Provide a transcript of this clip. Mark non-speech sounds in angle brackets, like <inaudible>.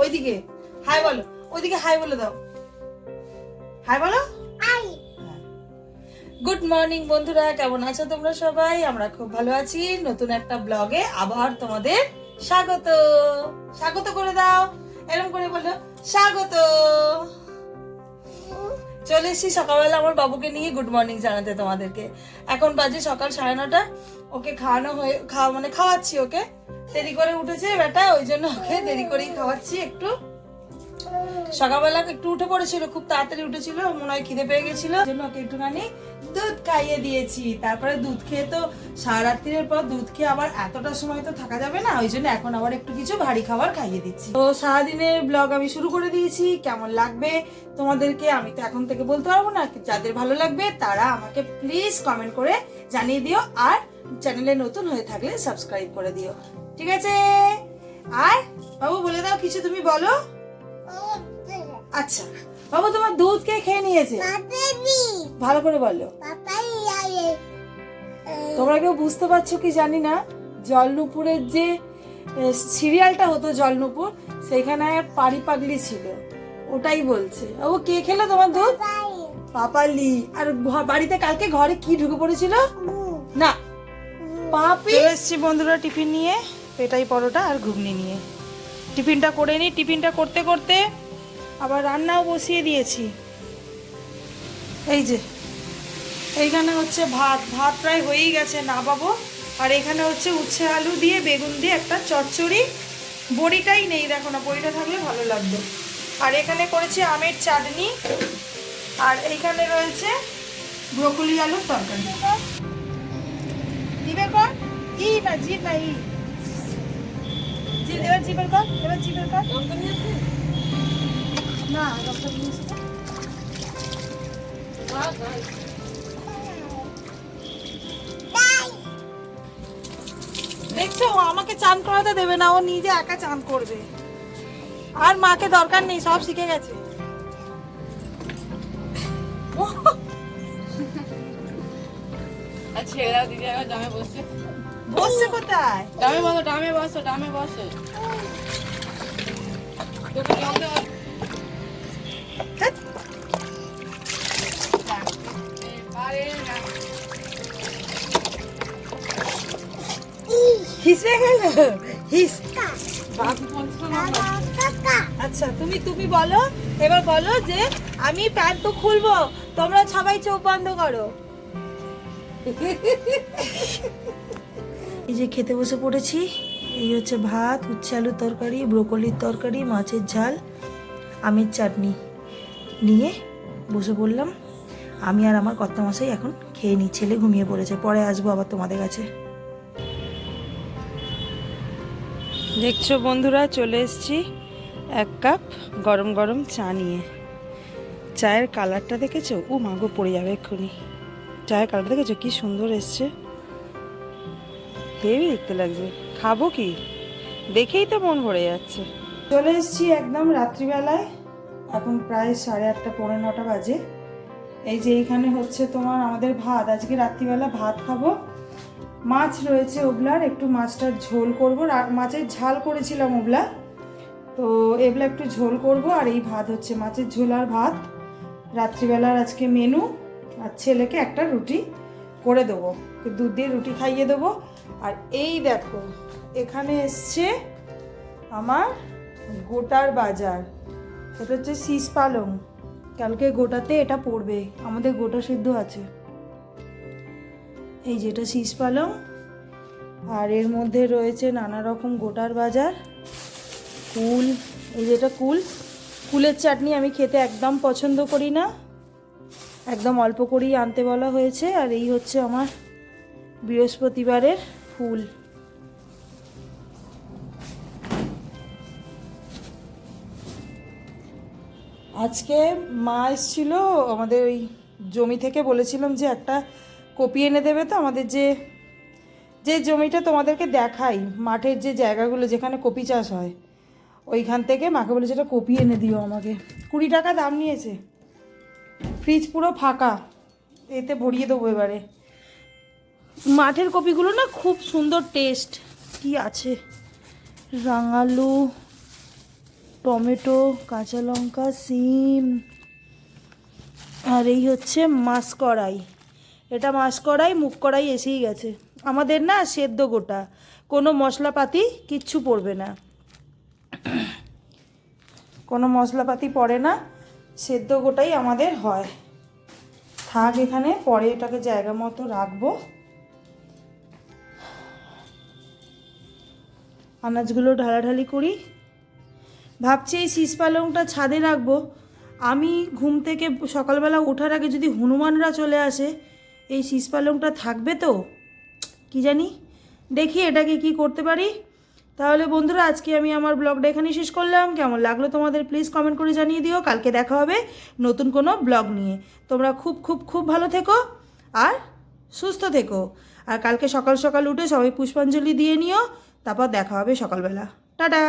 ওইদিকে বলো ওইদিকে হাই বলে দাও বলো গুড মর্নিং বন্ধুরা, কেমন আছো তোমরা সবাই? আমরা খুব ভালো আছি। নতুন একটা ব্লগে আবার তোমাদের স্বাগত। স্বাগত করে দাও। এরকম করে বলল, স্বাগত। চলে এসছি সকালবেলা আমার বাবুকে নিয়ে গুড মর্নিং জানাতে তোমাদেরকে। এখন বাজে সকাল সাড়ে নটা। ওকে খাওয়ানো হয়ে, খাওয়া মানে খাওয়াচ্ছি ওকে। দেরি করে উঠেছে বেটা ওই জন্য ওকে দেরি করেই খাওয়াচ্ছি একটু। সকালবেলা একটু উঠে পড়েছিল, খুব তাড়াতাড়ি উঠেছিল, মনে হয় খিদে পেয়ে গেছিল। জন্য ওকে একটুখানি দুধ খাইয়ে দিয়েছি। তারপরে দুধ খেয়ে তো সারা রাত্রির পর দুধ খেয়ে আবার এতটা সময় তো থাকা যাবে না, ওই জন্য এখন আবার একটু কিছু ভারী খাবার খাইয়ে দিচ্ছি। তো সারাদিনের ব্লগ আমি শুরু করে দিয়েছি। কেমন লাগবে তোমাদেরকে আমি তো এখন থেকে বলতে পারব না। যাদের ভালো লাগবে তারা আমাকে প্লিজ কমেন্ট করে জানিয়ে দিও। আর চ্যানেলে নতুন হয়ে থাকলে সাবস্ক্রাইব করে দিও। ঠিক আছে? আর বাবু বলে দাও কিছু তুমি বলো। আচ্ছা বাবু তোমার দুধ কে খেয়ে নিয়েছে? ভালো করে বলো। তোমরা কেউ বুঝতে পারছ কি জানি না? জলনুপুরের যে সিরিয়ালটা হতো জলনুপুর সেখানে পারি পাগলি ছিল। ওটাই বলছে। ও কে খেলো তোমার দুধ? পাপালি। আর বাড়িতে কালকে ঘরে কি ঢুকে পড়েছিল? না। পাপি? এসছি বন্ধুরা টিফিন নিয়ে পেটাই পরোটা আর ঘুগনি নিয়ে। টিফিনটা করে নিই টিফিনটা করতে করতে আবার রান্নাও বসিয়ে দিয়েছি। এই যে, এইখানে হচ্ছে ভাত ভাত প্রায় হয়েই গেছে না পাবো আর এখানে হচ্ছে উচ্ছে আলু দিয়ে, বেগুন দিয়ে একটা চচ্চড়ি। বড়িটাই নেই, দেখো না, বড়িটা থাকলে ভালো লাগতো আর এখানে করেছি আমের চাটনি। আর এইখানে রয়েছে ব্রকলি আলুর তরকারি। দিবে কর? ই না, জি না, ই। দেখছ আমাকে চান করাতে দেবে না, ও নিজে একা চান করবে। আর মাকে দরকার নেই, সব শিখে গেছে। ছেলেরা, দিদি আবার ডামে বসছে। বসছে কোথায়? ডামে বসো ডামে বসো ডামে বসো। হিসে গেল আচ্ছা তুমি তুমি বলো এবার বলো যে আমি প্যান্ট তো খুলবো তোমরা সবাই চোখ বন্ধ করো। <laughs> এই যে খেতে বসে পড়েছি, এই হচ্ছে ভাত, উচ্ছে আলুর তরকারি, ব্রোকলির তরকারি, মাছের ঝাল, আমের চাটনি নিয়ে বসে পড়লাম। আমি আর আমার কর্তা মশাই এখন খেয়ে নিই, ছেলে ঘুমিয়ে পড়েছে, পরে আসব আবার তোমাদের কাছে। দেখছ বন্ধুরা, চলে এসেছি এক কাপ গরম গরম চা নিয়ে। চায়ের কালারটা দেখেছ? ও মাগো পড়ে যাবে এক্ষুনি। চায়ের কালার দেখেছ? কি সুন্দর এসছে। হেভি দেখতে লাগছে। খাব কি? দেখেই তো মন ভরে যাচ্ছে। চলে এসেছি একদম রাত্রিবেলায়। এখন প্রায় সাড়ে আটটা, পৌনে নটা বাজে। এই যে এইখানে হচ্ছে তোমার আমাদের ভাত। আজকে রাত্রিবেলা ভাত খাব। মাছ রয়েছে ওবলার। একটু মাছটার ঝোল করব। মাছের ঝাল করেছিলাম ওবলা। তো এগুলো একটু ঝোল করব। আর এই ভাত হচ্ছে মাছের ঝোল আর ভাত। রাত্রিবেলার আজকে মেনু আর ছেলেকে একটা রুটি করে দেবো। দুধ দিয়ে রুটি খাইয়ে দেবো। আর এই দেখো, এখানে এসছে আমার গোটার বাজার। এটা হচ্ছে শীষ পালং। কালকে গোটাতে এটা পড়বে, আমাদের গোটা সিদ্ধ আছে। এই যেটা শীষ পালং। আর এর মধ্যে রয়েছে নানা রকম গোটার বাজার। কুল, এই যেটা কুল। কুলের চাটনি আমি খেতে একদম পছন্দ করি না। একদম অল্প করেই আনতে বলা হয়েছে, আর এই হচ্ছে আমার বৃহস্পতিবারের ফুল। আজকে মা এসেছিল, আমাদের ওই জমি থেকে বলেছিলাম যে একটা কপি এনে দেবে তো, আমাদের যে যে জমিটা তোমাদেরকে দেখাই, মাঠের যে জায়গাগুলো যেখানে কপি চাষ হয়, ওইখান থেকে মাকে বলেছে এটা কপি এনে দিও আমাকে। কুড়ি টাকা দাম নিয়েছে। ফ্রিজ পুরো ফাঁকা। এতে ভরিয়ে দেবো এবারে। মাঠের কপিগুলো না খুব সুন্দর টেস্ট কি আছে? রাঙালু, টমেটো, কাঁচা লঙ্কা, সিম। আর এই হচ্ছে মাছ কড়াই এটা মাছ কড়াই মুখ কড়াই এসেই গেছে। আমাদের না সেদ্ধ গোটা। কোনো মশলাপাতি কিচ্ছু পড়বে না। কোনো মশলাপাতি পড়ে না। সেদ্ধ গোটাই আমাদের হয়। থাক এখানে, পরে এটাকে জায়গা মতো রাখব। আনাজগুলো ঢালাঢালি করি। ভাবছি এই শীষ পালংটা ছাদে রাখব। আমি ঘুম থেকে সকালবেলা ওঠার আগে যদি হনুমানরা চলে আসে, এই শীষ পালংটা থাকবে তো? কি জানি? দেখি এটাকে কি করতে পারি। তাহলে বন্ধুরা, আজকে আমি আমার ব্লগটা এখানেই শেষ করলাম। কেমন লাগল তোমাদের প্লিজ কমেন্ট করে জানিয়ে দিও। কালকে দেখা হবে নতুন কোনো ব্লগ নিয়ে। তোমরা খুব খুব খুব ভালো থেকো আর সুস্থ থেকো। আর কালকে সকাল সকাল উঠে সবাই পুষ্পাঞ্জলি দিয়ে নিও। তারপর দেখা হবে সকালবেলা। টাটা!